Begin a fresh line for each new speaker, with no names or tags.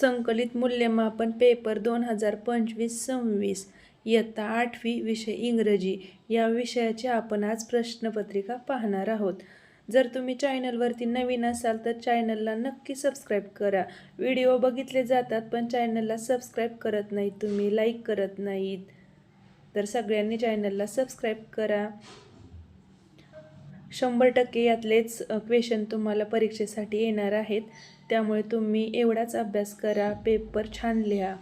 संकलित मूल्यमापन पेपर दोन हजार पंचवीस सव्वीस इयत्ता आठवी विषय इंग्रजी या विषयाची आपण आज प्रश्नपत्रिका पाहणार आहोत. जर तुम्ही चॅनलवरती नवीन असाल तर चॅनलला नक्की सबस्क्राईब करा. व्हिडिओ बघितले जातात पण चॅनलला सबस्क्राईब करत नाहीत तुम्ही लाईक करत नाहीत. तर सगळ्यांनी चॅनलला सबस्क्राईब करा. शंभर टक्के यातलेच क्वेश्चन तुम्हाला परीक्षेसाठी येणार आहेत. त्यामुळे तुम्ही एवढाच अभ्यास करा पेपर छान लिहा.